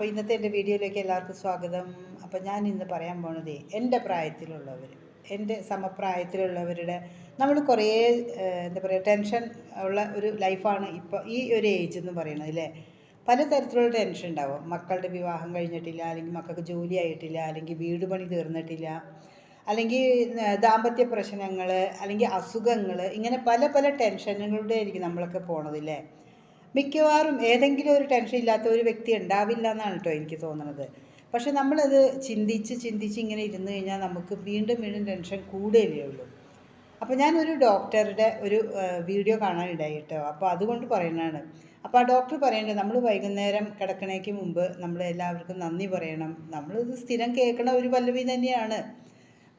അപ്പോൾ ഇന്നത്തെ എന്റെ വീഡിയോയിലേക്ക് എല്ലാവർക്കും സ്വാഗതം. അപ്പോൾ ഞാൻ ഇന്ന് പറയാൻ പോണത് എന്റെ പ്രായത്തിലുള്ളവർ എന്റെ സമപ്രായത്തിലുള്ളവരുടെ നമ്മൾ കുറേ എന്താ പറയുക ടെൻഷൻ ഉള്ള ഒരു ലൈഫാണ് ഇപ്പോൾ ഈ ഒരു ഏജ് എന്ന് പറയുന്നത് അല്ലേ? പലതരത്തിലുള്ള ടെൻഷൻ ഉണ്ടാവും. മക്കളുടെ വിവാഹം കഴിഞ്ഞിട്ടില്ല അല്ലെങ്കിൽ മക്കൾക്ക് ജോലി ആയിട്ടില്ല അല്ലെങ്കിൽ വീട് പണി തീർന്നിട്ടില്ല അല്ലെങ്കിൽ ദാമ്പത്യ പ്രശ്നങ്ങൾ അല്ലെങ്കിൽ അസുഖങ്ങൾ ഇങ്ങനെ പല പല ടെൻഷനുകളുടെ ആയിരിക്കും നമ്മളൊക്കെ പോണതില്ലേ മിക്കവാറും ഏതെങ്കിലും ഒരു ടെൻഷൻ ഇല്ലാത്ത ഒരു വ്യക്തി ഉണ്ടാവില്ല എന്നാണ് കേട്ടോ എനിക്ക് തോന്നുന്നത് പക്ഷെ നമ്മളത് ചിന്തിച്ച് ചിന്തിച്ച് ഇങ്ങനെ ഇരുന്ന് കഴിഞ്ഞാൽ നമുക്ക് വീണ്ടും വീണ്ടും ടെൻഷൻ കൂടുകയല്ലേ ഉള്ളൂ. അപ്പോൾ ഞാനൊരു ഡോക്ടറുടെ ഒരു വീഡിയോ കാണാനിടയായി കേട്ടോ അപ്പോൾ അതുകൊണ്ട് പറയുന്നതാണ് അപ്പോൾ ആ ഡോക്ടർ പറയേണ്ടത് നമ്മൾ വൈകുന്നേരം കിടക്കണേക്ക് മുമ്പ് നമ്മൾ എല്ലാവർക്കും നന്ദി പറയണം. നമ്മളിത് സ്ഥിരം കേൾക്കണ ഒരു പല്ലവി തന്നെയാണ്.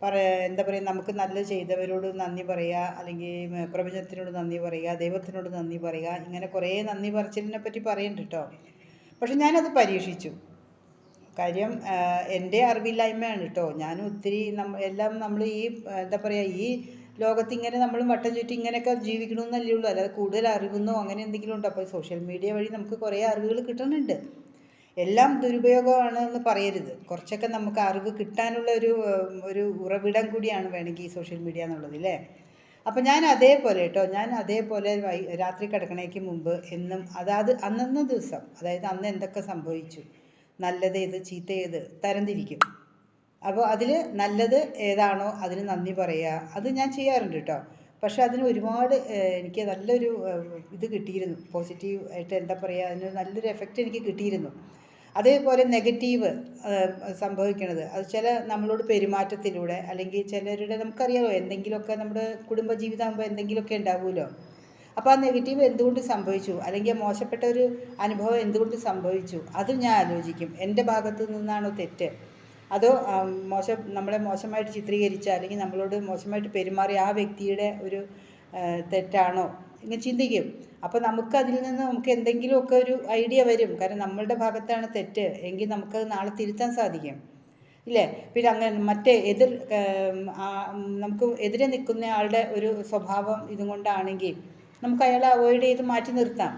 പറ എന്താ പറയുക നമുക്ക് നല്ല ചെയ്തവരോട് നന്ദി പറയുക അല്ലെങ്കിൽ പ്രപഞ്ചത്തിനോട് നന്ദി പറയുക ദൈവത്തിനോട് നന്ദി പറയുക ഇങ്ങനെ കുറേ നന്ദി പറച്ചിലിനെ പറ്റി പറയുന്നുണ്ട് കേട്ടോ പക്ഷെ ഞാനത് പരീക്ഷിച്ചു. കാര്യം എന്റെ അറിവില്ലായ്മയാണ് കേട്ടോ ഞാൻ ഒത്തിരി എല്ലാം നമ്മൾ ഈ എന്താ പറയുക ഈ ലോകത്ത് ഇങ്ങനെ നമ്മൾ വട്ടം ചുറ്റി ഇങ്ങനെയൊക്കെ ജീവിക്കണമെന്നല്ലേ ഉള്ളൂ. അല്ലാതെ കൂടുതൽ അറിവെന്നോ അങ്ങനെ എന്തെങ്കിലും ഉണ്ടോ അപ്പോൾ സോഷ്യൽ മീഡിയ വഴി നമുക്ക് കുറേ അറിവുകൾ കിട്ടുന്നുണ്ട് എല്ലാം ദുരുപയോഗമാണ് എന്ന് പറയരുത്. കുറച്ചൊക്കെ നമുക്ക് അറിവ് കിട്ടാനുള്ള ഒരു ഒരു ഉറവിടം കൂടിയാണ് വേണമെങ്കിൽ ഈ സോഷ്യൽ മീഡിയ എന്നുള്ളത് അല്ലേ അപ്പോൾ ഞാൻ അതേപോലെ കേട്ടോ ഞാൻ അതേപോലെ രാത്രി കിടക്കണേക്ക് മുമ്പ് എന്നും അതായത് അന്നന്ന ദിവസം അതായത് അന്ന് എന്തൊക്കെ സംഭവിച്ചു നല്ലത് ഏത് ചീത്ത ഏത് തരംതിരിക്കും. അപ്പോൾ അതിൽ നല്ലത് ഏതാണോ അതിന് നന്ദി പറയുക അത് ഞാൻ ചെയ്യാറുണ്ട് കേട്ടോ. പക്ഷെ അതിന് ഒരുപാട് എനിക്ക് നല്ലൊരു ഇത് കിട്ടിയിരുന്നു. പോസിറ്റീവ് ആയിട്ട് എന്താ പറയുക അതിന് നല്ലൊരു എഫക്റ്റ് എനിക്ക് കിട്ടിയിരുന്നു. അതേപോലെ നെഗറ്റീവ് സംഭവിക്കുന്നത് അത് ചില നമ്മളോട് പെരുമാറ്റത്തിലൂടെ അല്ലെങ്കിൽ ചിലരുടെ നമുക്കറിയാമോ എന്തെങ്കിലുമൊക്കെ നമ്മുടെ കുടുംബജീവിതമാകുമ്പോൾ എന്തെങ്കിലുമൊക്കെ ഉണ്ടാവുമല്ലോ. അപ്പോൾ ആ നെഗറ്റീവ് എന്തുകൊണ്ട് സംഭവിച്ചു? അല്ലെങ്കിൽ മോശപ്പെട്ട ഒരു അനുഭവം എന്തുകൊണ്ട് സംഭവിച്ചു? അത് ഞാൻ ആലോചിക്കും. എന്റെ ഭാഗത്തു നിന്നാണോ തെറ്റ്? അതോ മോശം നമ്മളെ മോശമായിട്ട് ചിത്രീകരിച്ച അല്ലെങ്കിൽ നമ്മളോട് മോശമായിട്ട് പെരുമാറിയ ആ വ്യക്തിയുടെ ഒരു തെറ്റാണോ? ഇങ്ങനെ ചിന്തിക്കും. അപ്പോൾ നമുക്ക് അതിൽ നിന്ന് നമുക്ക് എന്തെങ്കിലുമൊക്കെ ഒരു ഐഡിയ വരും. കാരണം നമ്മളുടെ ഭാഗത്താണ് തെറ്റ്. എങ്കിൽ നമുക്കത് നാളെ തിരുത്താൻ സാധിക്കും. ഇല്ലേ? പിന്നെ അങ്ങനെ മറ്റേ എതിർ നമുക്ക് എതിരെ നിൽക്കുന്ന ആളുടെ ഒരു സ്വഭാവം ഇതും കൊണ്ടാണെങ്കിൽ നമുക്ക് അയാളെ അവോയ്ഡ് ചെയ്ത് മാറ്റി നിർത്താം.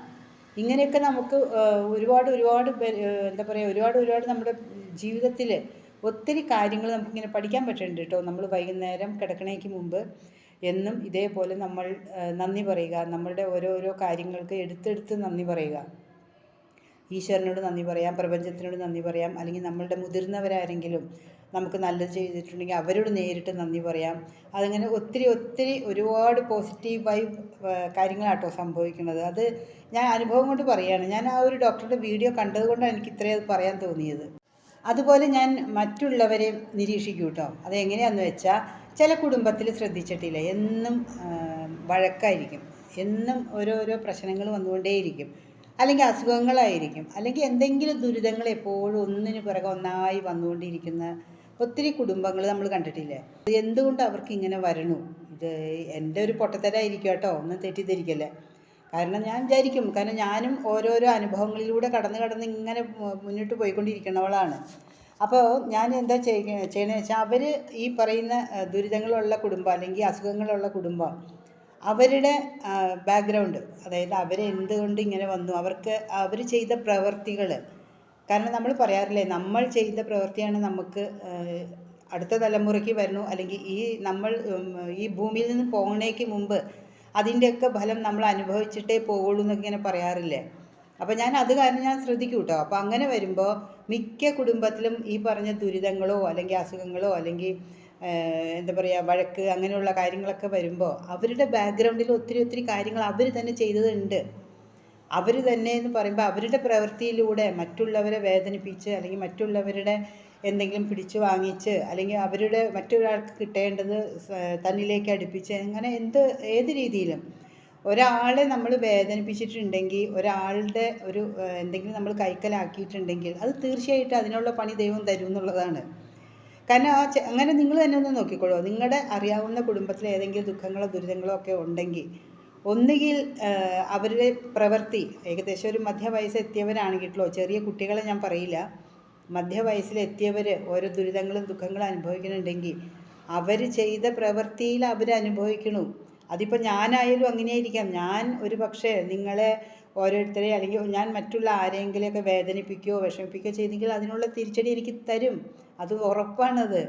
ഇങ്ങനെയൊക്കെ നമുക്ക് ഒരുപാട് ഒരുപാട് എന്താ പറയുക ഒരുപാട് ഒരുപാട് നമ്മുടെ ജീവിതത്തിൽ ഒത്തിരി കാര്യങ്ങൾ നമുക്കിങ്ങനെ പഠിക്കാൻ പറ്റുന്നുണ്ട് കേട്ടോ. നമ്മൾ വൈകുന്നേരം കിടക്കണേക്ക് മുമ്പ്. എന്നും ഇതേപോലെ നമ്മൾ നന്ദി പറയുക. നമ്മളുടെ ഓരോരോ കാര്യങ്ങൾക്ക് എടുത്തെടുത്ത് നന്ദി പറയുക. ഈശ്വരനോട് നന്ദി പറയാം പ്രപഞ്ചത്തിനോട് നന്ദി പറയാം അല്ലെങ്കിൽ നമ്മളുടെ മുതിർന്നവരാരെങ്കിലും നമുക്ക് നല്ലത് ചെയ്തിട്ടുണ്ടെങ്കിൽ അവരോട് നേരിട്ട് നന്ദി പറയാം. അതങ്ങനെ ഒത്തിരി ഒത്തിരി ഒരുപാട് പോസിറ്റീവ് വൈബ് കാര്യങ്ങളാട്ടോ സംഭവിക്കുന്നത്. അത് ഞാൻ അനുഭവം കൊണ്ട് പറയുകയാണ് ഞാൻ ആ ഒരു ഡോക്ടറുടെ വീഡിയോ കണ്ടതുകൊണ്ടാണ് എനിക്ക് ഇത്രയും അത് പറയാൻ തോന്നിയത്. അതുപോലെ ഞാൻ മറ്റുള്ളവരെ നിരീക്ഷിക്കും കേട്ടോ അതെങ്ങനെയാണെന്ന് വെച്ചാൽ ചില കുടുംബത്തിൽ ശ്രദ്ധിച്ചിട്ടില്ല. എന്നും വഴക്കായിരിക്കും. എന്നും ഓരോരോ പ്രശ്നങ്ങൾ വന്നുകൊണ്ടേയിരിക്കും. അല്ലെങ്കിൽ അസുഖങ്ങളായിരിക്കും. അല്ലെങ്കിൽ എന്തെങ്കിലും ദുരിതങ്ങൾ എപ്പോഴും ഒന്നിനു പിറകെ ഒന്നായി വന്നുകൊണ്ടിരിക്കുന്ന ഒത്തിരി കുടുംബങ്ങൾ നമ്മൾ കണ്ടിട്ടില്ലേ? എന്തുകൊണ്ട് അവർക്ക് ഇങ്ങനെ വരണു? ഇത് എന്റെ ഒരു പൊട്ടത്തരായിരിക്കും കേട്ടോ. ഒന്നും തെറ്റിദ്ധരിക്കല്ലേ. കാരണം ഞാൻ വിചാരിക്കും. കാരണം ഞാനും ഓരോരോ അനുഭവങ്ങളിലൂടെ കടന്ന് കടന്ന് ഇങ്ങനെ മുന്നോട്ട് പോയിക്കൊണ്ടിരിക്കുന്നവളാണ്. അപ്പോൾ ഞാൻ എന്താ ചെയ്യുക ചെയ്യണമെന്ന് വെച്ചാൽ അവർ ഈ പറയുന്ന ദുരിതങ്ങളുള്ള കുടുംബം അല്ലെങ്കിൽ അസുഖങ്ങളുള്ള കുടുംബം അവരുടെ ബാക്ക്ഗ്രൗണ്ട് അതായത് അവരെന്തുകൊണ്ട് ഇങ്ങനെ വന്നു? അവർക്ക് അവർ ചെയ്ത പ്രവർത്തികൾ കാരണം നമ്മൾ പറയാറില്ലേ നമ്മൾ ചെയ്ത പ്രവൃത്തിയാണ് നമുക്ക് അടുത്ത തലമുറയ്ക്ക് വരണു അല്ലെങ്കിൽ ഈ നമ്മൾ ഈ ഭൂമിയിൽ നിന്ന് പോകണേക്ക് മുമ്പ് അതിന്റെയൊക്കെ ഫലം നമ്മൾ അനുഭവിച്ചിട്ടേ പോകുള്ളൂ എന്നൊക്കെ ഇങ്ങനെ പറയാറില്ലേ? അപ്പോൾ ഞാൻ അത് കാരണം ഞാൻ ശ്രദ്ധിക്കും കേട്ടോ അപ്പോൾ അങ്ങനെ വരുമ്പോൾ മിക്ക കുടുംബത്തിലും ഈ പറഞ്ഞ ദുരിതങ്ങളോ അല്ലെങ്കിൽ അസുഖങ്ങളോ അല്ലെങ്കിൽ എന്താ പറയുക വഴക്ക് അങ്ങനെയുള്ള കാര്യങ്ങളൊക്കെ വരുമ്പോൾ അവരുടെ ബാക്ക്ഗ്രൗണ്ടിൽ ഒത്തിരി ഒത്തിരി കാര്യങ്ങൾ അവർ തന്നെ ചെയ്തതുണ്ട്. അവർ തന്നെ എന്ന് പറയുമ്പോൾ അവരുടെ പ്രവൃത്തിയിലൂടെ മറ്റുള്ളവരെ വേദനിപ്പിച്ച് അല്ലെങ്കിൽ മറ്റുള്ളവരുടെ എന്തെങ്കിലും പിടിച്ചു വാങ്ങിച്ച് അല്ലെങ്കിൽ അവരുടെ മറ്റൊരാൾക്ക് കിട്ടേണ്ടത് തന്നിലേക്ക് അടുപ്പിച്ച് അങ്ങനെ എന്ത് ഏത് രീതിയിലും ഒരാളെ നമ്മൾ വേദനിപ്പിച്ചിട്ടുണ്ടെങ്കിൽ ഒരാളുടെ ഒരു എന്തെങ്കിലും നമ്മൾ കൈക്കലാക്കിയിട്ടുണ്ടെങ്കിൽ അത് തീർച്ചയായിട്ടും അതിനുള്ള പണി ദൈവം തരും എന്നുള്ളതാണ്. കാരണം ആ അങ്ങനെ നിങ്ങൾ തന്നെ ഒന്ന് നോക്കിക്കോളൂ. നിങ്ങളുടെ അറിയാവുന്ന കുടുംബത്തിലെ ഏതെങ്കിലും ദുഃഖങ്ങളോ ദുരിതങ്ങളോ ഒക്കെ ഉണ്ടെങ്കിൽ ഒന്നുകിൽ അവരുടെ പ്രവൃത്തി ഏകദേശം ഒരു മധ്യവയസ്സ് എത്തിയവരാണെങ്കിലോ ചെറിയ കുട്ടികളെ ഞാൻ പറയില്ല മധ്യവയസ്സിലെത്തിയവർ ഓരോ ദുരിതങ്ങളും ദുഃഖങ്ങളും അനുഭവിക്കുന്നുണ്ടെങ്കിൽ അവർ ചെയ്ത പ്രവൃത്തിയിൽ അവർ അനുഭവിക്കണു. അതിപ്പോൾ ഞാനായാലും അങ്ങനെയായിരിക്കാം. ഞാൻ ഒരു പക്ഷേ നിങ്ങളെ ഓരോരുത്തരെ അല്ലെങ്കിൽ ഞാൻ മറ്റുള്ള ആരെങ്കിലുമൊക്കെ വേദനിപ്പിക്കുകയോ വിഷമിപ്പിക്കുകയോ ചെയ്തെങ്കിൽ അതിനുള്ള തിരിച്ചടി എനിക്ക് തരും. അത് ഉറപ്പാണത്.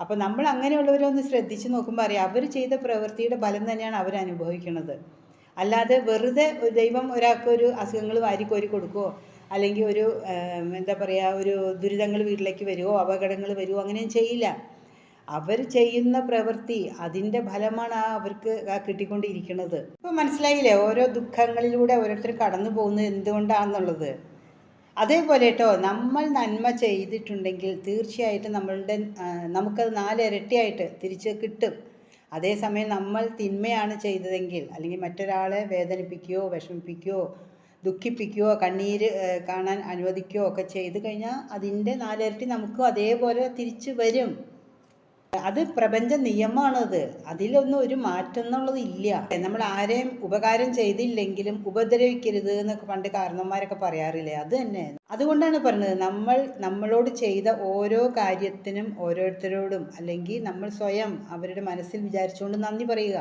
അപ്പോൾ നമ്മൾ അങ്ങനെയുള്ളവരെ ഒന്ന് ശ്രദ്ധിച്ച് നോക്കുമ്പോൾ അറിയാം. അവർ ചെയ്ത പ്രവൃത്തിയുടെ ഫലം തന്നെയാണ് അവർ അനുഭവിക്കുന്നത് അല്ലാതെ വെറുതെ ദൈവം ഒരാൾക്ക് ഒരു അസുഖങ്ങൾ വാരിക്കോരി കൊടുക്കുകയോ അല്ലെങ്കിൽ ഒരു എന്താ പറയുക ഒരു ദുരിതങ്ങൾ വീട്ടിലേക്ക് വരുമോ അപകടങ്ങൾ വരുമോ അങ്ങനെയും ചെയ്യില്ല. അവർ ചെയ്യുന്ന പ്രവൃത്തി അതിന്റെ ഫലമാണ് ആ അവർക്ക് കിട്ടിക്കൊണ്ടിരിക്കുന്നത്. ഇപ്പോൾ മനസ്സിലായില്ലേ? ഓരോ ദുഃഖങ്ങളിലൂടെ ഓരോരുത്തർ കടന്നു പോകുന്നത് എന്തുകൊണ്ടാണെന്നുള്ളത് അതേപോലെ കേട്ടോ നമ്മൾ നന്മ ചെയ്തിട്ടുണ്ടെങ്കിൽ തീർച്ചയായിട്ടും നമ്മളുടെ നമുക്കത് നാലിരട്ടിയായിട്ട് തിരിച്ച് കിട്ടും. അതേസമയം നമ്മൾ തിന്മയാണ് ചെയ്തതെങ്കിൽ അല്ലെങ്കിൽ മറ്റൊരാളെ വേദനിപ്പിക്കുകയോ വിഷമിപ്പിക്കുകയോ ദുഃഖിപ്പിക്കുകയോ കണ്ണീര് കാണാൻ അനുവദിക്കുകയോ ഒക്കെ ചെയ്തു കഴിഞ്ഞാൽ അതിന്റെ നാലിരട്ടി നമുക്കും അതേപോലെ തിരിച്ച് വരും. അത് പ്രപഞ്ച നിയമമാണത്. അതിലൊന്നും ഒരു മാറ്റം എന്നുള്ളത് ഇല്ല. നമ്മൾ ആരെയും ഉപകാരം ചെയ്തില്ലെങ്കിലും ഉപദ്രവിക്കരുത് എന്നൊക്കെ പണ്ട് കാരണന്മാരൊക്കെ പറയാറില്ലേ? അത് തന്നെ. അതുകൊണ്ടാണ് പറഞ്ഞത് നമ്മൾ നമ്മളോട് ചെയ്ത ഓരോ കാര്യത്തിനും ഓരോരുത്തരോടും അല്ലെങ്കിൽ നമ്മൾ സ്വയം അവരുടെ മനസ്സിൽ വിചാരിച്ചുകൊണ്ട് നന്ദി പറയുക.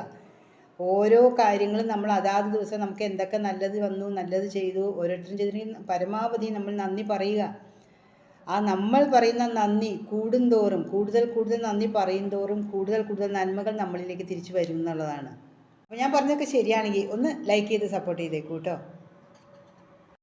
ഓരോ കാര്യങ്ങളും നമ്മൾ അതാത് ദിവസം നമുക്ക് എന്തൊക്കെ നല്ലത് വന്നു നല്ലത് ചെയ്തു ഓരോരുത്തരും ചെയ്തിട്ടുണ്ടെങ്കിൽ പരമാവധി നമ്മൾ നന്ദി പറയുക. ആ നമ്മൾ പറയുന്ന നന്ദി കൂടുന്തോറും കൂടുതൽ കൂടുതൽ നന്ദി പറയുന്തോറും കൂടുതൽ കൂടുതൽ നന്മകൾ നമ്മളിലേക്ക് തിരിച്ചു വരും എന്നുള്ളതാണ്. അപ്പോൾ ഞാൻ പറഞ്ഞതൊക്കെ ശരിയാണെങ്കിൽ ഒന്ന് ലൈക്ക് ചെയ്ത് സപ്പോർട്ട് ചെയ്തേക്കൂ കേട്ടോ